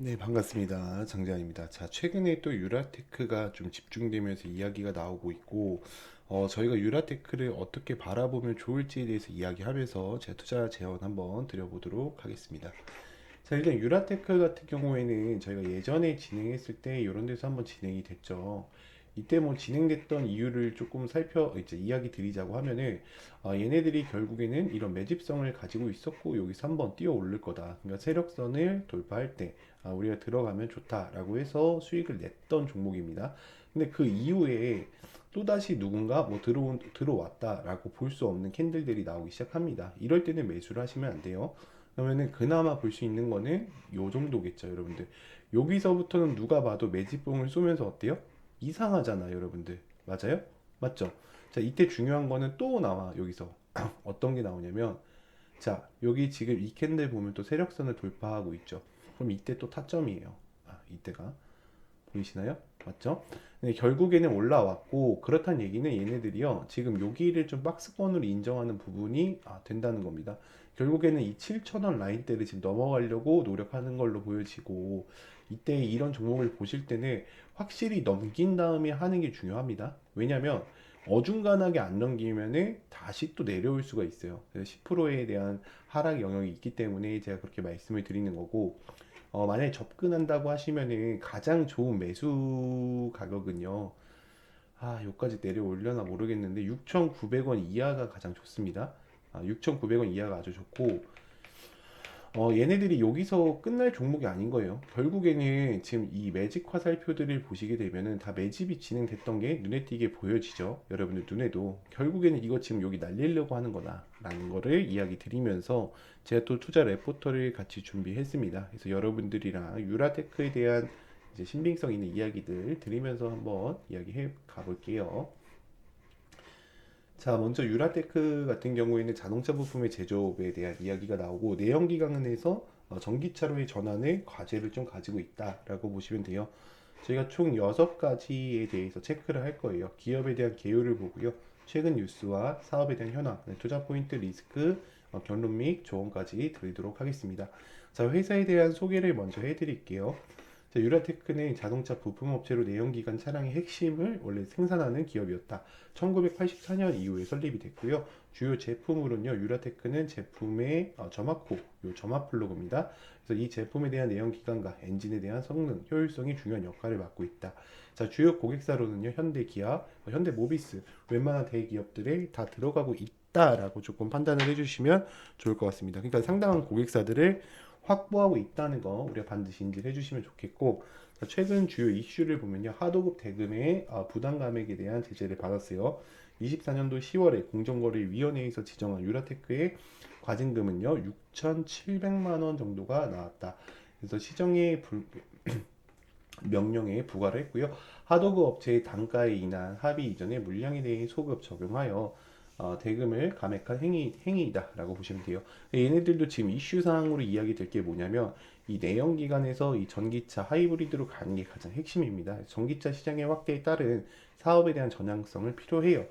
네, 반갑습니다. 장재환입니다. 자, 최근에 또 유라테크가 좀 집중되면서 이야기가 나오고 있고, 어, 저희가 유라테크를 어떻게 바라보면 좋을지에 대해서 이야기하면서 제 투자 제언 한번 드려보도록 하겠습니다. 자, 일단 유라테크 같은 경우에는 저희가 예전에 진행했을 때 이런 데서 한번 진행이 됐죠. 이때 뭐 진행됐던 이유를 조금 살펴 이제 이야기 드리자고 하면은 아, 얘네들이 결국에는 이런 매집성을 가지고 있었고 여기서 한번 뛰어 오를 거다. 그러니까 세력선을 돌파할 때 아, 우리가 들어가면 좋다라고 해서 수익을 냈던 종목입니다. 근데 그 이후에 또다시 누군가 뭐 들어온, 들어왔다라고 볼 수 없는 캔들들이 나오기 시작합니다. 이럴 때는 매수를 하시면 안 돼요. 그러면은 그나마 볼 수 있는 거는 요 정도겠죠, 여러분들. 여기서부터는 누가 봐도 매집봉을 쏘면서 어때요? 이상하잖아, 여러분들. 맞아요? 맞죠? 자, 이때 중요한 거는 또 나와, 여기서. 어떤 게 나오냐면, 자, 여기 지금 이 캔들 보면 또 세력선을 돌파하고 있죠. 그럼 이때 또 타점이에요. 아, 이때가. 보이시나요? 맞죠? 근데 결국에는 올라왔고, 그렇다는 얘기는 얘네들이요, 지금 여기를 좀 박스권으로 인정하는 부분이 아, 된다는 겁니다. 결국에는 이 7,000원 라인대를 지금 넘어가려고 노력하는 걸로 보여지고, 이때 이런 종목을 보실 때는 확실히 넘긴 다음에 하는 게 중요합니다. 왜냐면 어중간하게 안 넘기면은 다시 또 내려올 수가 있어요. 그래서 10%에 대한 하락 영역이 있기 때문에 제가 그렇게 말씀을 드리는 거고, 어, 만약에 접근한다고 하시면은 가장 좋은 매수 가격은요. 아, 여기까지 내려올려나 모르겠는데 6,900원 이하가 가장 좋습니다. 아, 6,900원 이하가 아주 좋고 어, 얘네들이 여기서 끝날 종목이 아닌 거예요. 결국에는 지금 이 매직 화살표들을 보시게 되면은 다 매집이 진행됐던 게 눈에 띄게 보여지죠. 여러분들 눈에도. 결국에는 이거 지금 여기 날리려고 하는 거다라는 거를 이야기 드리면서 제가 또 투자 레포터를 같이 준비했습니다. 그래서 여러분들이랑 유라테크에 대한 이제 신빙성 있는 이야기들 드리면서 한번 이야기해 가볼게요. 자, 먼저 유라테크 같은 경우에는 자동차 부품의 제조업에 대한 이야기가 나오고 내연기관에서 어, 전기차로의 전환의 과제를 좀 가지고 있다라고 보시면 돼요. 저희가 총 6가지에 대해서 체크를 할 거예요. 기업에 대한 개요를 보고요. 최근 뉴스와 사업에 대한 현황, 네, 투자 포인트, 리스크, 어, 결론 및 조언까지 드리도록 하겠습니다. 자, 회사에 대한 소개를 먼저 해드릴게요. 자, 유라테크는 자동차 부품업체로 내연기관 차량의 핵심을 원래 생산하는 기업이었다. 1984년 이후에 설립이 됐고요. 주요 제품으로는요, 유라테크는 제품의 어, 점화코, 요 점화 플러그입니다. 그래서 이 제품에 대한 내연기관과 엔진에 대한 성능, 효율성이 중요한 역할을 맡고 있다. 자, 주요 고객사로는요, 현대 기아, 어, 현대 모비스, 웬만한 대기업들에 다 들어가고 있다라고 조금 판단을 해주시면 좋을 것 같습니다. 그러니까 상당한 고객사들을 확보하고 있다는 거 우리가 반드시 인지를 해주시면 좋겠고 최근 주요 이슈를 보면요. 하도급 대금의 아, 부당 감액에 대한 제재를 받았어요. 24년도 10월에 공정거래위원회에서 지정한 유라테크의 과징금은요. 6,700만 원 정도가 나왔다. 그래서 시정의 불... 명령에 부과를 했고요. 하도급 업체의 단가에 인한 합의 이전에 물량에 대해 소급 적용하여 어, 대금을 감액한 행위, 행위이다라고 보시면 돼요. 얘네들도 지금 이슈 사항으로 이야기 될 게 뭐냐면 이 내연 기관에서 이 전기차 하이브리드로 가는 게 가장 핵심입니다. 전기차 시장의 확대에 따른 사업에 대한 전향성을 필요해요.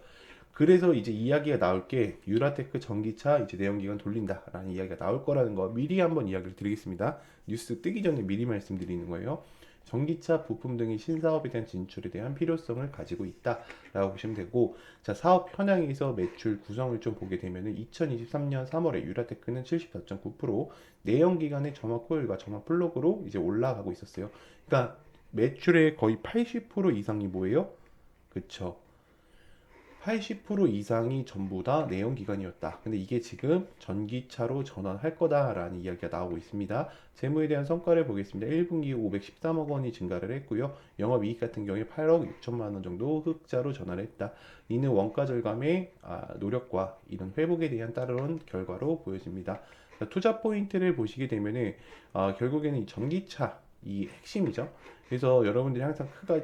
그래서 이제 이야기가 나올 게 유라테크 전기차 이제 내연기관 돌린다라는 이야기가 나올 거라는 거 미리 한번 이야기를 드리겠습니다. 뉴스 뜨기 전에 미리 말씀드리는 거예요. 전기차 부품 등의 신사업에 대한 진출에 대한 필요성을 가지고 있다라고 보시면 되고 자 사업 현황에서 매출 구성을 좀 보게 되면은 2023년 3월에 유라테크는 74.9% 내연 기관의 점화 코일과 점화 플러그로 이제 올라가고 있었어요. 그러니까 매출의 거의 80% 이상이 뭐예요? 그쵸 80% 이상이 전부 다 내연기관이었다. 근데 이게 지금 전기차로 전환할 거다라는 이야기가 나오고 있습니다. 재무에 대한 성과를 보겠습니다. 1분기 513억 원이 증가를 했고요. 영업이익 같은 경우에 8억 6천만 원 정도 흑자로 전환을 했다. 이는 원가 절감의 아, 노력과 이런 회복에 대한 따른 결과로 보여집니다. 투자 포인트를 보시게 되면은 아, 결국에는 이 전기차 이 핵심이죠. 그래서 여러분들이 항상 크가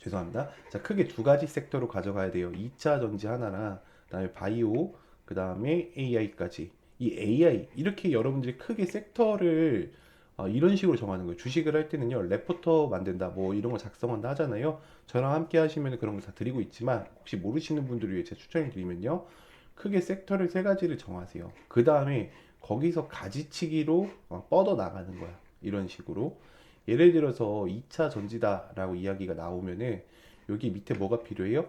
죄송합니다. 자, 크게 두 가지 섹터로 가져가야 돼요. 2차 전지 하나랑 그다음에 바이오, 그다음에 AI까지. 이 AI 이렇게 여러분들이 크게 섹터를 어, 이런 식으로 정하는 거예요. 주식을 할 때는요, 레포터 만든다, 뭐 이런 거 작성한다 하잖아요. 저랑 함께 하시면 그런 거 다 드리고 있지만 혹시 모르시는 분들을 위해 제가 추천을 드리면요, 크게 섹터를 세 가지를 정하세요. 그 다음에 거기서 가지치기로 어, 뻗어 나가는 거야. 이런 식으로. 예를 들어서 2차 전지다라고 이야기가 나오면은 여기 밑에 뭐가 필요해요?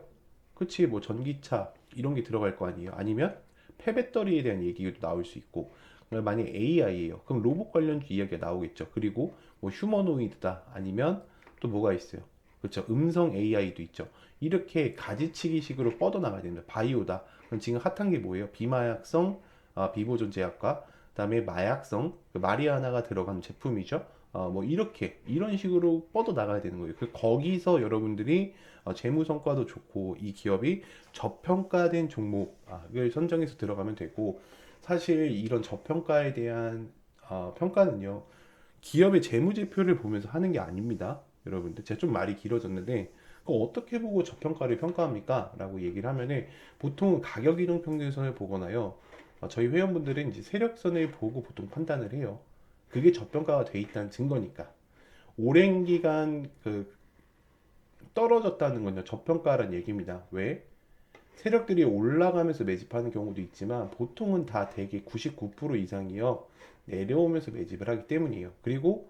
그치, 뭐 전기차 이런 게 들어갈 거 아니에요. 아니면 폐배터리에 대한 얘기가 또 나올 수 있고. 만약 AI예요. 그럼 로봇 관련 이야기가 나오겠죠. 그리고 뭐 휴머노이드다 아니면 또 뭐가 있어요? 그렇죠. 음성 AI도 있죠. 이렇게 가지치기식으로 뻗어나가야 됩니다. 바이오다. 그럼 지금 핫한 게 뭐예요? 비마약성 아, 비보존 제약과 그다음에 마약성 그 마리아나가 들어간 제품이죠. 어, 뭐 이렇게 이런 식으로 뻗어 나가야 되는 거예요. 그 거기서 여러분들이 어, 재무 성과도 좋고 이 기업이 저평가된 종목을 선정해서 들어가면 되고 사실 이런 저평가에 대한 어, 평가는요 기업의 재무제표를 보면서 하는 게 아닙니다. 여러분들 제가 좀 말이 길어졌는데 어떻게 보고 저평가를 평가합니까? 라고 얘기를 하면은 보통 가격 이동 평균선을 보거나요 어, 저희 회원분들은 이제 세력선을 보고 보통 판단을 해요. 그게 저평가가 돼 있다는 증거니까. 오랜 기간 그 떨어졌다는 건요 저평가라는 얘기입니다. 왜? 세력들이 올라가면서 매집하는 경우도 있지만 보통은 다 대개 99% 이상이요 내려오면서 매집을 하기 때문이에요. 그리고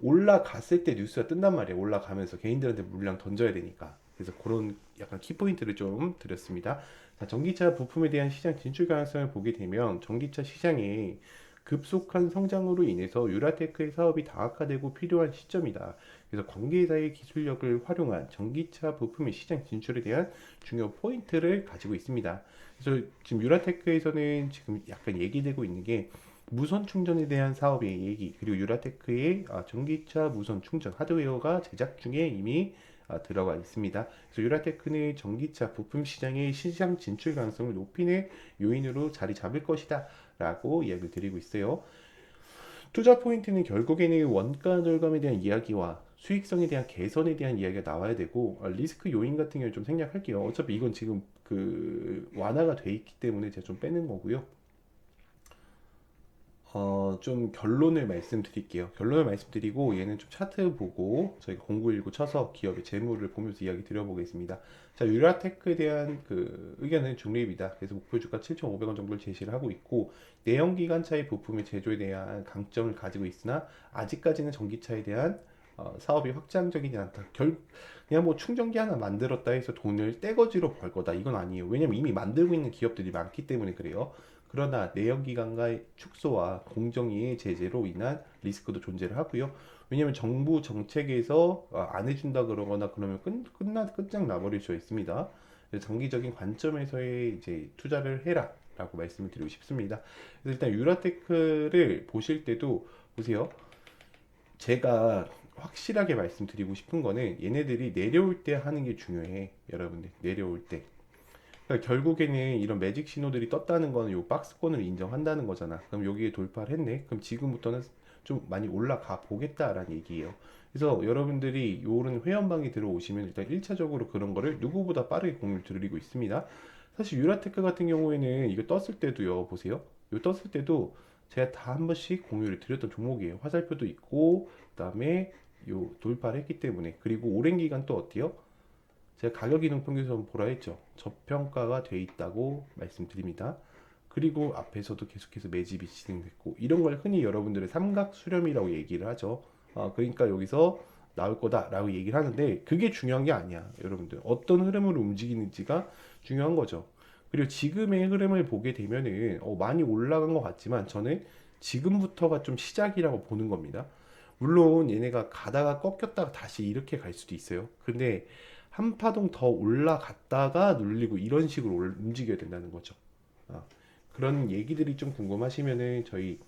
올라갔을 때 뉴스가 뜬단 말이에요. 올라가면서 개인들한테 물량 던져야 되니까. 그래서 그런 약간 키포인트를 좀 드렸습니다. 자, 전기차 부품에 대한 시장 진출 가능성을 보게 되면 전기차 시장이 급속한 성장으로 인해서 유라테크의 사업이 다각화되고 필요한 시점이다. 그래서 관계자의 기술력을 활용한 전기차 부품의 시장 진출에 대한 중요 포인트를 가지고 있습니다. 그래서 지금 유라테크에서는 지금 약간 얘기되고 있는 게 무선 충전에 대한 사업의 얘기 그리고 유라테크의 아, 전기차 무선 충전 하드웨어가 제작 중에 이미 아, 들어가 있습니다. 그래서 유라테크는 전기차 부품 시장의 시장 진출 가능성을 높이는 요인으로 자리 잡을 것이다 라고 이야기를 드리고 있어요. 투자 포인트는 결국에는 원가 절감에 대한 이야기와 수익성에 대한 개선에 대한 이야기가 나와야 되고 아, 리스크 요인 같은 경우 좀 생략할게요. 어차피 이건 지금 그 완화가 돼 있기 때문에 제가 좀 빼는 거고요. 어, 좀 결론을 말씀드릴게요. 결론을 말씀드리고 얘는 좀 차트 보고 저희가 0919 쳐서 기업의 재무를 보면서 이야기 드려보겠습니다. 자, 유라테크에 대한 그 의견은 중립이다. 그래서 목표 주가 7,500원 정도를 제시를 하고 있고 내연 기관차의 부품의 제조에 대한 강점을 가지고 있으나 아직까지는 전기차에 대한 어, 사업이 확장적이지 않다. 결, 그냥 뭐 충전기 하나 만들었다 해서 돈을 떼거지로 벌 거다. 이건 아니에요. 왜냐면 이미 만들고 있는 기업들이 많기 때문에 그래요. 그러나 내연기관과의 축소와 공정위의 제재로 인한 리스크도 존재를 하고요. 왜냐하면 정부 정책에서 어, 안 해준다 그러거나 그러면 끝, 끝나 끝장 나버릴 수 있습니다. 장기적인 관점에서의 이제 투자를 해라 라고 말씀을 드리고 싶습니다. 그래서 일단 유라테크를 보실 때도 보세요. 제가 확실하게 말씀드리고 싶은 거는 얘네들이 내려올 때 하는 게 중요해. 여러분들 내려올 때. 그러니까 결국에는 이런 매직 신호들이 떴다는 거는 요 박스권을 인정한다는 거잖아. 그럼 여기에 돌파를 했네. 그럼 지금부터는 좀 많이 올라가 보겠다라는 얘기예요. 그래서 여러분들이 요런 회원방에 들어오시면 일단 1차적으로 그런 거를 누구보다 빠르게 공유를 드리고 있습니다. 사실 유라테크 같은 경우에는 이거 떴을 때도요. 보세요. 요 떴을 때도 제가 다 한 번씩 공유를 드렸던 종목이에요. 화살표도 있고 그다음에 요 돌파를 했기 때문에 그리고 오랜 기간 또 어때요? 제가 가격 이동 평균선 보라 했죠. 저평가가 돼 있다고 말씀드립니다. 그리고 앞에서도 계속해서 매집이 진행됐고 이런 걸 흔히 여러분들의 삼각 수렴이라고 얘기를 하죠. 어, 그러니까 여기서 나올 거다라고 얘기를 하는데 그게 중요한 게 아니야, 여러분들. 어떤 흐름으로 움직이는지가 중요한 거죠. 그리고 지금의 흐름을 보게 되면은 어, 많이 올라간 것 같지만 저는 지금부터가 좀 시작이라고 보는 겁니다. 물론 얘네가 가다가 꺾였다가 다시 이렇게 갈 수도 있어요. 근데 한 파동 더 올라갔다가 눌리고 이런 식으로 올- 움직여야 된다는 거죠. 아, 그런 얘기들이 좀 궁금하시면은 저희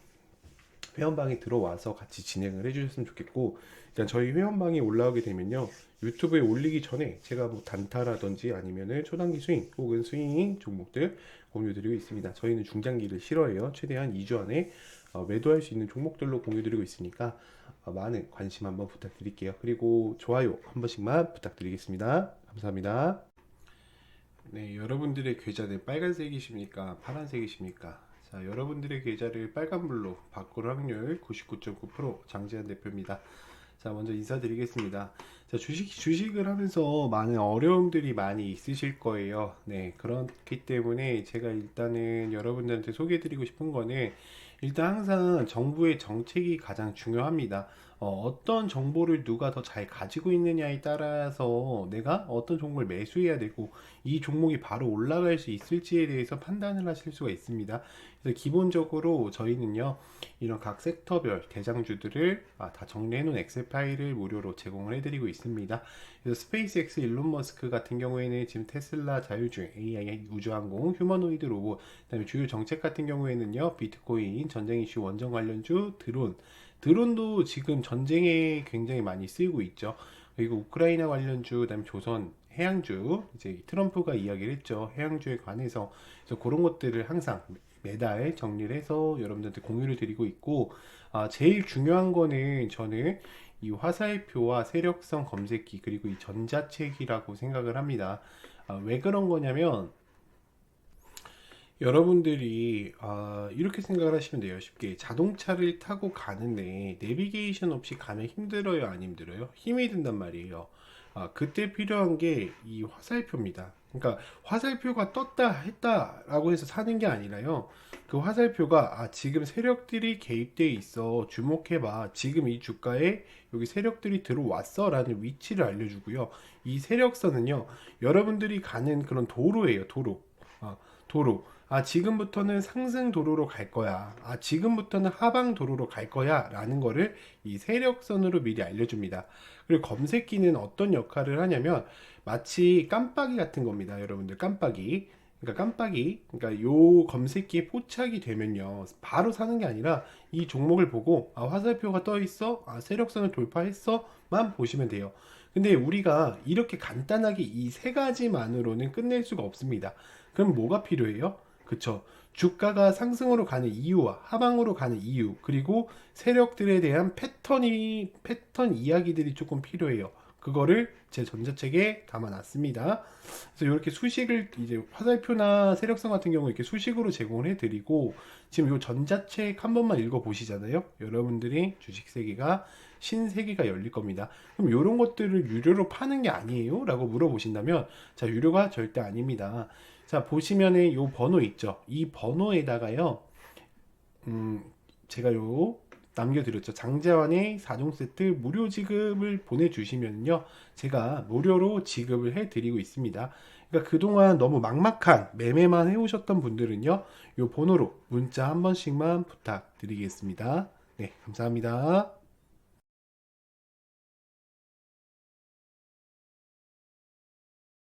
회원방에 들어와서 같이 진행을 해주셨으면 좋겠고 일단 저희 회원방에 올라오게 되면요 유튜브에 올리기 전에 제가 뭐 단타라든지 아니면은 초단기 스윙 혹은 스윙 종목들 공유드리고 있습니다. 저희는 중장기를 싫어해요. 최대한 2주 안에 어, 매도할 수 있는 종목들로 공유드리고 있으니까 어, 많은 관심 한번 부탁드릴게요. 그리고 좋아요 한 번씩만 부탁드리겠습니다. 감사합니다. 네, 여러분들의 계좌는 빨간색이십니까? 파란색이십니까? 자, 여러분들의 계좌를 빨간불로 바꿀 확률 99.9% 장재현 대표입니다. 자, 먼저 인사드리겠습니다. 자, 주식, 주식을 하면서 많은 어려움들이 많이 있으실 거예요. 네, 그렇기 때문에 제가 일단은 여러분들한테 소개해드리고 싶은 거는 일단 항상 정부의 정책이 가장 중요합니다. 어, 떤 정보를 누가 더 잘 가지고 있느냐에 따라서 내가 어떤 종목을 매수해야 되고 이 종목이 바로 올라갈 수 있을지에 대해서 판단을 하실 수가 있습니다. 그래서 기본적으로 저희는요, 이런 각 섹터별 대장주들을 아, 다 정리해 놓은 엑셀 파일을 무료로 제공을 해드리고 있습니다. 그래서 스페이스X 일론 머스크 같은 경우에는 지금 테슬라 자율주행, AI 우주항공, 휴머노이드 로봇, 그다음에 주요 정책 같은 경우에는요, 비트코인, 전쟁 이슈 원전 관련주, 드론, 드론도 지금 전쟁에 굉장히 많이 쓰이고 있죠. 그리고 우크라이나 관련주, 그다음에 조선 해양주, 이제 트럼프가 이야기를 했죠. 해양주에 관해서 그래서 그런 것들을 항상 매달 정리를 해서 여러분들한테 공유를 드리고 있고, 아, 제일 중요한 거는 저는 이 화살표와 세력성 검색기 그리고 이 전자책이라고 생각을 합니다. 아, 왜 그런 거냐면 여러분들이 아, 이렇게 생각을 하시면 돼요. 쉽게 자동차를 타고 가는데 내비게이션 없이 가면 힘들어요, 안 힘들어요? 힘이 든단 말이에요. 아, 그때 필요한 게 이 화살표입니다. 그러니까 화살표가 떴다 했다라고 해서 사는 게 아니라요. 그 화살표가 아, 지금 세력들이 개입돼 있어. 주목해봐. 지금 이 주가에 여기 세력들이 들어왔어라는 위치를 알려주고요. 이 세력선은요, 여러분들이 가는 그런 도로예요, 도로. 아, 도로. 아, 지금부터는 상승 도로로 갈 거야. 아, 지금부터는 하방 도로로 갈 거야. 라는 거를 이 세력선으로 미리 알려줍니다. 그리고 검색기는 어떤 역할을 하냐면 마치 깜빡이 같은 겁니다. 여러분들 깜빡이. 그러니까 깜빡이. 그러니까 요 검색기에 포착이 되면요. 바로 사는 게 아니라 이 종목을 보고 아, 화살표가 떠 있어. 아, 세력선을 돌파했어.만 보시면 돼요. 근데 우리가 이렇게 간단하게 이 세 가지만으로는 끝낼 수가 없습니다. 그럼 뭐가 필요해요? 그쵸. 주가가 상승으로 가는 이유와 하방으로 가는 이유, 그리고 세력들에 대한 패턴이, 패턴 이야기들이 조금 필요해요. 그거를 제 전자책에 담아놨습니다. 그래서 이렇게 수식을 이제 화살표나 세력성 같은 경우 이렇게 수식으로 제공을 해드리고 지금 이 전자책 한 번만 읽어보시잖아요. 여러분들이 주식 세계가 신세계가 열릴 겁니다. 그럼 이런 것들을 유료로 파는 게 아니에요? 라고 물어보신다면 자 유료가 절대 아닙니다. 자 보시면은 요 번호 있죠. 이 번호에다가요. 음 제가 요 남겨드렸죠. 장재환의 4종 세트 무료 지급을 보내주시면요. 제가 무료로 지급을 해드리고 있습니다. 그러니까 그동안 너무 막막한 매매만 해오셨던 분들은요. 이 번호로 문자 한 번씩만 부탁드리겠습니다. 네, 감사합니다.